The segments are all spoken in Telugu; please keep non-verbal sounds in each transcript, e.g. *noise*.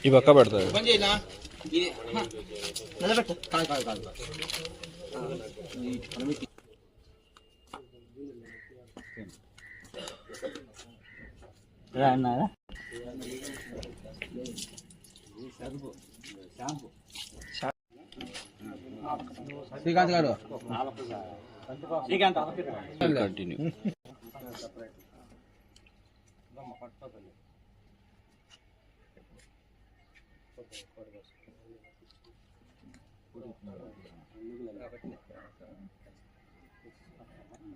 ఈ పక్క పెడతారు. అన్నారా? శ్రీకాంత్ గారు. శ్రీకాంత్ కంటిన్యూ *laughs* *laughs*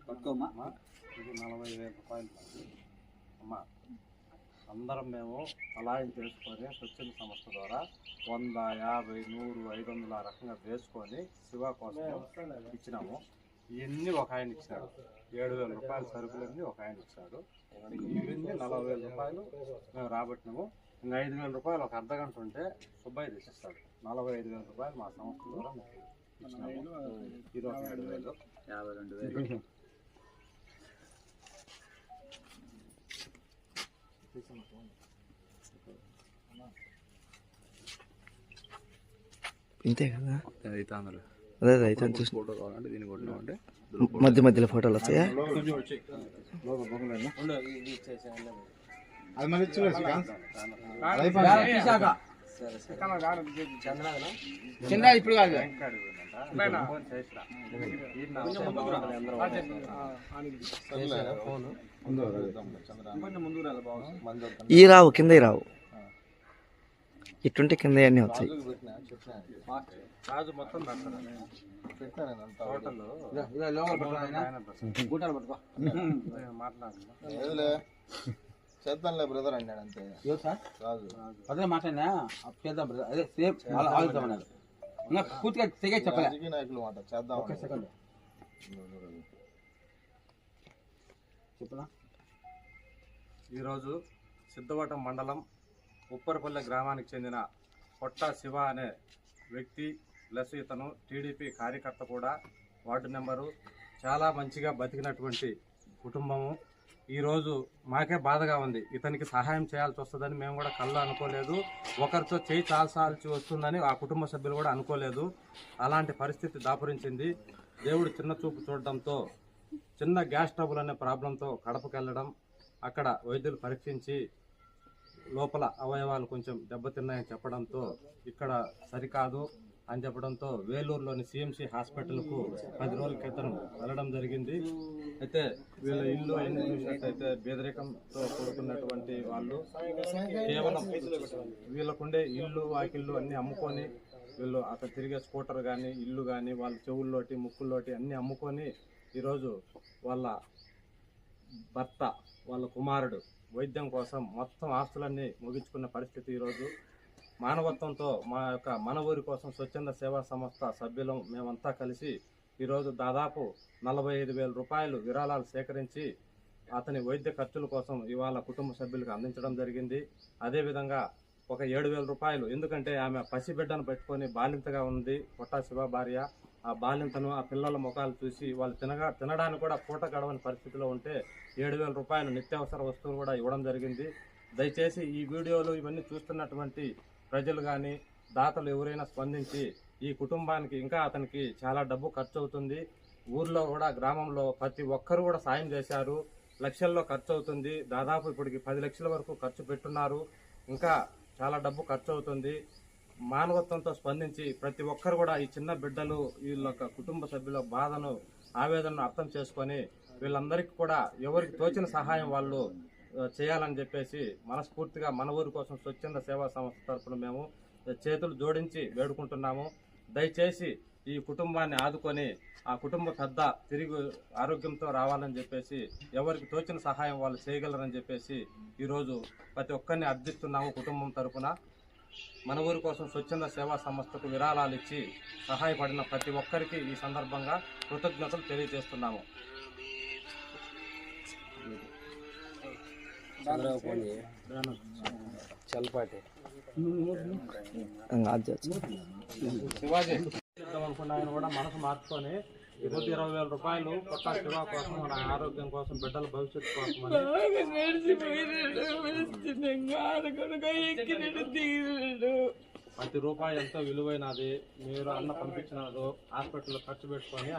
పట్టుకోమ్మా. ఇది నలభై వేల రూపాయలు. అమ్మా అందరం మేము అలాయం చేసుకొని స్వచ్ఛంద సంస్థ ద్వారా వంద యాభై నూరు ఐదు వందల రకంగా వేసుకొని శివ కోసం ఇచ్చినాము. ఇవన్నీ ఒక ఆయన ఇచ్చినాడు ఏడు వేల రూపాయల సరుకులన్నీ ఒక ఆయన ఇచ్చాడు. ఇవన్నీ నలభై వేల రూపాయలు మేము రాబట్టినాము. ఇంకా ఐదు వేల రూపాయలు ఒక అర్ధ గంట ఉంటే సుబ్బయ్య తెచ్చిస్తాడు. నలభై ఐదు వేల రూపాయలు మా సంస్థ ద్వారా ఇచ్చినాము. ఇరవై ఏడు వేలు యాభై రెండు వేలు ఇంతే కదా? అయితే అందులో అదే చూసి ఫోటో కావాలంటే దీన్ని కొట్టినామంటే మధ్య మధ్యలో ఫోటోలు అది తీసాక. చిన్న ఇప్పుడు కాదు. ఈ రావు కింద ఈ రావు. ఇటుంటే కింద అన్నీ వచ్చాయి. రాజు మొత్తం పెడతాడు. టోటల్ లోపల పట్టుకో. గుట్టాలు పట్టుకో మాట్లాడుతున్నా చేద్దాంలే బ్రదర్ అన్నాడు అంతే. రాజు. అదే మాట్లాడినా? చేద్దాం బ్రదర్. అదే సేమ్ ఆలోచిద్దాం అన్నారు ఇంకా పూర్తిగా తెగే చెప్పలే. రాజకీయ నాయకులు మాట. చేద్దాం సెకండ్. చెప్పనా? ఈరోజు సిద్ధవటం మండలం ఉప్పరపల్లె గ్రామానికి చెందిన పొట్ట శివ అనే వ్యక్తి ప్లస్ ఇతను టీడీపీ కార్యకర్త కూడా వార్డు నెంబరు చాలా మంచిగా బతికినటువంటి కుటుంబము. ఈరోజు మాకే బాధగా ఉంది. ఇతనికి సహాయం చేయాల్సి వస్తుందని మేము కూడా కళ్ళు అనుకోలేదు. ఒకరితో చేయి చాల్సాల్సి వస్తుందని ఆ కుటుంబ సభ్యులు కూడా అనుకోలేదు. అలాంటి పరిస్థితి దాపురించింది. దేవుడు చిన్న చూపు చూడడంతో చిన్న గ్యాస్ ట్రబుల్ అనే ప్రాబ్లంతో కడపకెళ్ళడం అక్కడ వైద్యులు పరీక్షించి లోపల అవయవాలు కొంచెం దెబ్బతిన్నాయని చెప్పడంతో ఇక్కడ సరికాదు అని చెప్పడంతో వేలూరులోని సిఎంసి హాస్పిటల్కు పది రోజుల క్రితం వెళ్ళడం జరిగింది. అయితే వీళ్ళ ఇల్లు ఎన్ని చూసినట్టయితే పేదరికంతో కూడుకున్నటువంటి వాళ్ళు కేవలం వీళ్ళకుండే ఇల్లు వాకిళ్ళు అన్నీ అమ్ముకొని వీళ్ళు అక్కడ తిరిగే స్కూటర్ కానీ ఇల్లు కానీ వాళ్ళ చెవుల్లోటి ముక్కుల్లోటి అన్నీ అమ్ముకొని ఈరోజు వాళ్ళ భర్త వాళ్ళ కుమారుడు వైద్యం కోసం మొత్తం ఆస్తులన్నీ ముగించుకున్న పరిస్థితి ఈరోజు. మానవత్వంతో మా యొక్క మన ఊరి కోసం స్వచ్ఛంద సేవా సంస్థ సభ్యులం మేమంతా కలిసి ఈరోజు దాదాపు నలభై ఐదు వేల రూపాయలు విరాళాలు సేకరించి అతని వైద్య ఖర్చుల కోసం ఇవాళ కుటుంబ సభ్యులకు అందించడం జరిగింది. అదేవిధంగా ఒక ఏడు వేల రూపాయలు. ఎందుకంటే ఆమె పసిబిడ్డను పెట్టుకొని బాలింతగా ఉంది. పొట్టా శివ భార్య. ఆ బాలింతను ఆ పిల్లల ముఖాలు చూసి వాళ్ళు తినగా తినడానికి కూడా పూట గడవని పరిస్థితిలో ఉంటే ఏడు వేల రూపాయలు నిత్యావసర వస్తువులు కూడా ఇవ్వడం జరిగింది. దయచేసి ఈ వీడియోలు ఇవన్నీ చూస్తున్నటువంటి ప్రజలు కానీ దాతలు ఎవరైనా స్పందించి ఈ కుటుంబానికి ఇంకా అతనికి చాలా డబ్బు ఖర్చు అవుతుంది ఊర్లో కూడా గ్రామంలో ప్రతి ఒక్కరు కూడా సాయం చేశారు. లక్షల్లో ఖర్చు అవుతుంది దాదాపు ఇప్పటికి పది లక్షల వరకు ఖర్చు పెట్టున్నారు. ఇంకా చాలా డబ్బు ఖర్చు అవుతుంది. మానవత్వంతో స్పందించి ప్రతి ఒక్కరు కూడా ఈ చిన్న బిడ్డలు వీళ్ళ యొక్క కుటుంబ సభ్యుల బాధను ఆవేదనను అర్థం చేసుకొని వీళ్ళందరికీ కూడా ఎవరికి తోచిన సహాయం వాళ్ళు చేయాలని చెప్పేసి మనస్ఫూర్తిగా మన ఊరి కోసం స్వచ్ఛంద సేవా సంస్థ తరఫున మేము చేతులు జోడించి వేడుకుంటున్నాము. దయచేసి ఈ కుటుంబాన్ని ఆదుకొని ఆ కుటుంబ పెద్ద తిరిగి ఆరోగ్యంతో రావాలని చెప్పేసి ఎవరికి తోచిన సహాయం వాళ్ళు చేయగలరని చెప్పేసి ఈరోజు ప్రతి ఒక్కరిని అర్థిస్తున్నాము కుటుంబం తరపున. మన ఊరి కోసం స్వచ్ఛంద సేవా సంస్థకు విరాళాలు ఇచ్చి సహాయపడిన ప్రతి ఒక్కరికి ఈ సందర్భంగా కృతజ్ఞతలు తెలియజేస్తున్నాము. చేయొచ్చు. శివాజీ. అనుకున్న ఆయన కూడా మనసు మార్చుకొని ఈరోజు ఇరవై వేల రూపాయలు కొత్త శివ కోసం మన ఆరోగ్యం కోసం బిడ్డల భవిష్యత్తు కోసం ప్రతి రూపాయి ఎంతో విలువైనది. మీరు అన్న పంపించినారు హాస్పిటల్లో ఖర్చు పెట్టుకొని